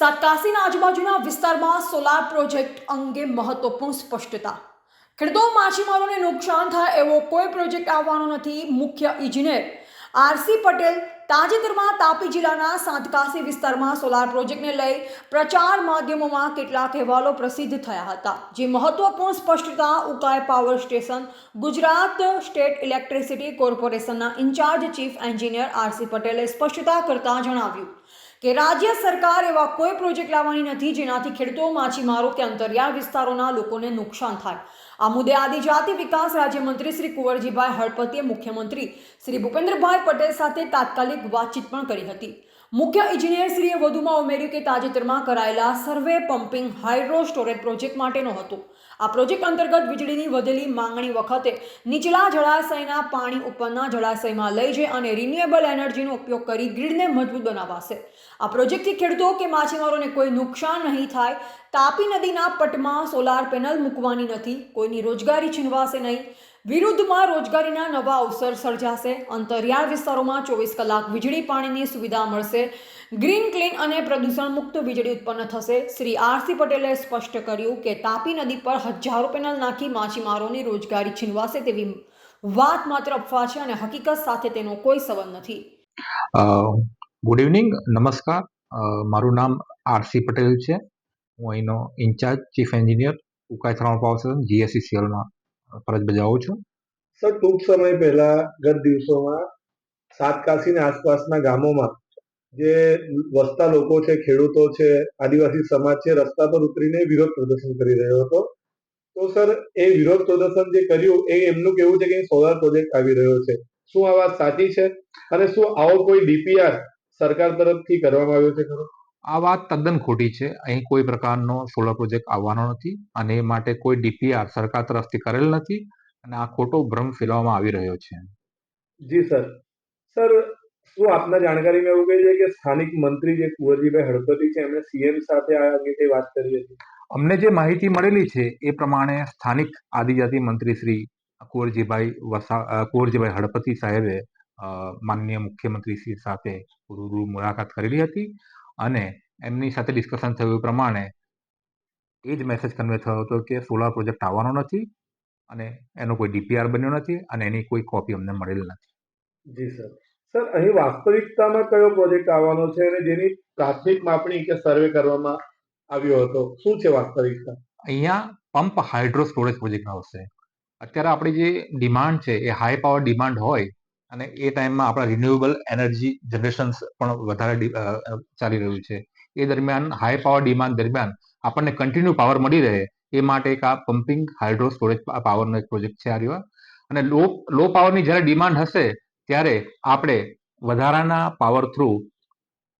સાતકાસીના આજુબાજુના વિસ્તારમાં solar project અંગે મહત્વપૂર્ણ સ્પષ્ટતા. ખેડૂતો માછીમારોને નુકસાન થાય એવો કોઈ પ્રોજેક્ટ આવવાનો નથી, મુખ્ય ઇજનેર આરસી પટેલ તાજેતરમાં તાપી જિલ્લાના સાંતકાસી વિસ્તારમાં સોલાર પ્રોજેક્ટને લઈ પ્રચાર માધ્યમોમાં કેટલાક અહેવાલો પ્રસિદ્ધ થયા હતા, જે મહત્વપૂર્ણ સ્પષ્ટતા Ukai power station Gujarat state electricity કોર્પોરેશનના ઇન્ચાર્જ ચીફ એન્જિનિયર આરસી પટેલે સ્પષ્ટતા કરતા જણાવ્યું. કે રાજ્ય સરકાર એવા કોઈ પ્રોજેક્ટ લાવવાની નથી જેનાથી ખેડૂતો માછીમારો કે અંતરિયાળ વિસ્તારોના લોકોને નુકસાન થાય. આ મુદ્દે આદિજાતિ વિકાસ રાજ્યમંત્રી શ્રી કુંવરજીભાઈ હળપતિએ મુખ્યમંત્રી શ્રી ભૂપેન્દ્રભાઈ પટેલ સાથે તાત્કાલિક વાતચીત પણ કરી હતી. મુખ્ય ઇજનેરશ્રીએ વધુમાં ઉમેર્યું કે તાજેતરમાં કરાયેલા survey pumping hydro storage project માટેનો હતો. આ પ્રોજેક્ટ અંતર્ગત વીજળીની વધેલી માંગણી વખતે નીચલા જળાશયના પાણી ઉપરના જળાશયમાં લઈ જઈ અને રિન્યુએબલ એનર્જીનો ઉપયોગ કરી ગ્રીડને મજબૂત બનાવાશે. આ પ્રોજેક્ટથી ખેડૂતો કે માછીમારોને કોઈ નુકસાન નહીં થાય તાપી નદીના પટમાં સોલાર પેનલ મૂકવાની નથી. કોઈની રોજગારી છીનવાશે નહીં. વિરુદ્ધમાં રોજગારીના નવા અવસર સર્જાશે. અંતરિયાળ વિસ્તારોમાં ચોવીસ કલાક વીજળી પાણીની સુવિધા મળશે. ગ્રીન, ક્લીન અને પ્રદૂષણ મુક્ત વીજળી ઉત્પન્ન થશે. શ્રી આરસી પટેલે સ્પષ્ટ કર્યું કે તાપી નદી પર હજારો પેનલ નાખી માછીમારોની રોજગારી છીનવાશે તેવી વાત માત્ર અફવા છે અને હકીકત સાથે તેનો કોઈ સંબંધ નથી. Good evening. નમસ્કાર. મારું નામ આરસી પટેલ છે. હું અહીંનો incharge chief engineer Ukai thermal જીએસસીસીએલમાં ફરજ બજાવું છું. સર, ટૂંક સમય પહેલા, ગત દિવસોમાં સાતકાસીના આસપાસના ગામોમાં જે વસતા લોકો છે, ખેડૂતો છે, આદિવાસી સમાજ છે, રસ્તા પર ઉતરીને વિરોધ પ્રદર્શન કરી રહ્યો હતો. તો સર, એ વિરોધ પ્રદર્શન જે કર્યું, એ એમનું કેવું છે કે સોલાર પ્રોજેક્ટ આવી રહ્યો છે? શું આ વાત સાચી છે? અને શું આવો કોઈ ડીપીઆર સરકાર તરફથી કરવામાં આવ્યો છે ખરો? આ વાત તદ્દન ખોટી છે. અહીં કોઈ પ્રકારનો સોલર પ્રોજેક્ટ આવવાનો નથી અને એ માટે કોઈ ડીપીઆર સરકાર તરફથી કરેલ નથી અને આ ખોટો ભ્રમ ફેલાવવામાં આવી રહ્યો છે. જી સર. સર શું આપના જાણકારીમાં એવું કહે છે કે સ્થાનિક મંત્રી જે કુંવરજીભાઈ હળપતિ છે એમણે સીએમ સાથે આ અંગે કઈ વાત કરી હતી? અમને જે માહિતી મળેલી છે એ પ્રમાણે સ્થાનિક આદિજાતિ મંત્રી શ્રી કુંવરજીભાઈ વસા કુંવરજીભાઈ હળપતિ સાહેબે માનનીય મુખ્યમંત્રી શ્રી સાથે રૂબરૂ મુલાકાત કરેલી હતી. અને એમની સાથે ડિસ્કશન થયું પ્રમાણે એ જ મેસેજ કન્વે થયો હતો કે સોલાર પ્રોજેક્ટ આવવાનો નથી અને એનો કોઈ ડીપીઆર બન્યો નથી અને એની કોઈ કોપી અમને મળેલ નથી. જી સર. સર અહીં વાસ્તવિકતામાં કયો પ્રોજેક્ટ આવવાનો છે અને જેની પ્રાથમિક માપણી કે સર્વે કરવામાં આવ્યો હતો? શું છે વાસ્તવિકતા? અહીંયા પંપ હાઇડ્રો સ્ટોરેજ પ્રોજેક્ટ આવશે. અત્યારે આપણી જે ડિમાન્ડ છે એ હાઈ પાવર ડિમાન્ડ હોય અને એ ટાઈમમાં આપણા રિન્યુએબલ એનર્જી જનરેશન પણ વધારે ચાલી રહ્યું છે. એ દરમિયાન હાઈ પાવર ડિમાન્ડ દરમિયાન આપણને કન્ટિન્યુ પાવર મળી રહે એ માટે એક આ પમ્પિંગ હાઇડ્રો સ્ટોરેજ પાવરનો એક પ્રોજેક્ટ છે આ રહ્યો. અને લો લો પાવરની જ્યારે ડિમાન્ડ હશે ત્યારે આપણે વધારાના પાવર થ્રુ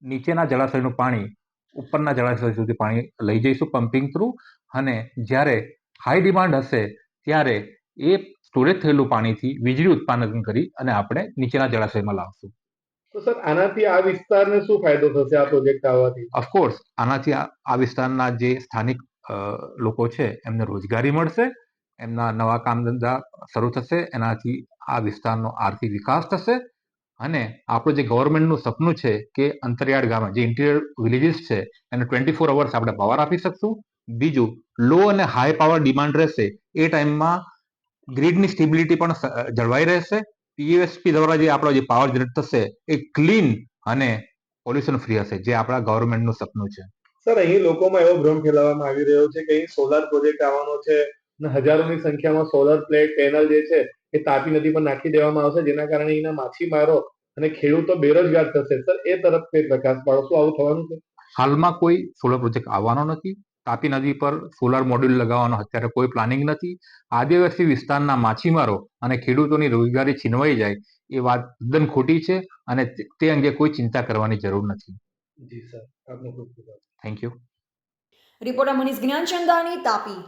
નીચેના જળાશયનું પાણી, ઉપરના જળાશય સુધી પાણી લઈ જઈશું પમ્પિંગ થ્રુ અને જ્યારે હાઈ ડિમાન્ડ હશે ત્યારે એ સ્ટોરેજ થયેલું પાણીથી વીજળી ઉત્પાદન કરી અને આપણે નીચેના જળાશયમાં લાવશું. તો સર આનાથી આ વિસ્તારને શું ફાયદો થશે આ પ્રોજેક્ટ આવવાથી? ઓફકોર્સ આનાથી આ વિસ્તારના જે સ્થાનિક લોકો છે એમને રોજગારી મળશે એમના નવા કામ ધંધા શરૂ થશે એનાથી આ વિસ્તારનો આર્થિક વિકાસ થશે અને આપણું જે ગવર્મેન્ટનું સપનું છે કે અંતરિયાળ ગામે જે ઇન્ટિરિયર વિલેજીસ છે એને ટ્વેન્ટી ફોર અવર્સ આપણે પાવર આપી શકશું. બીજું લો અને હાઈ પાવર ડિમાન્ડ રહેશે એ ટાઈમમાં ગ્રીડની સ્ટેબિલિટી પણ જળવાઈ રહેશે. પીએસપી દ્વારા જે આપણો જે પાવર જનરેટ થશે એ ક્લીન અને પોલ્યુશન ફ્રી હશે જે આપણા ગવર્મેન્ટનું સપનું છે. સર અહીં લોકોમાં એવો ભ્રમ ફેલાવવામાં આવી રહ્યો છે કે અહીં સોલાર પ્રોજેક્ટ આવવાનો છે અને હજારોની સંખ્યામાં સોલર પ્લેટ પેનલ જે છે એ તાપી નદી પર નાખી દેવામાં આવશે જેના કારણે અહીંના માછીમારો અને ખેડૂતો બેરોજગાર થશે. સર એ તરફ કઈ પ્રકાશ પાડો શું આવું થવાનું છે? હાલમાં કોઈ સોલર પ્રોજેક્ટ આવવાનો નથી. તાપી નદી પર સોલાર મોડ્યુલ લગાવવાનો અત્યારે કોઈ પ્લાનિંગ નથી. આદિવાસી વિસ્તારના માછીમારો અને ખેડૂતોની રોજગારી છીનવાઈ જાય એ વાત એકદમ ખોટી છે અને તે- અંગે કોઈ ચિંતા કરવાની જરૂર નથી. જી સર આપનો ખૂબ ખૂબ thank you reporter Manish Gyanchandani Tapi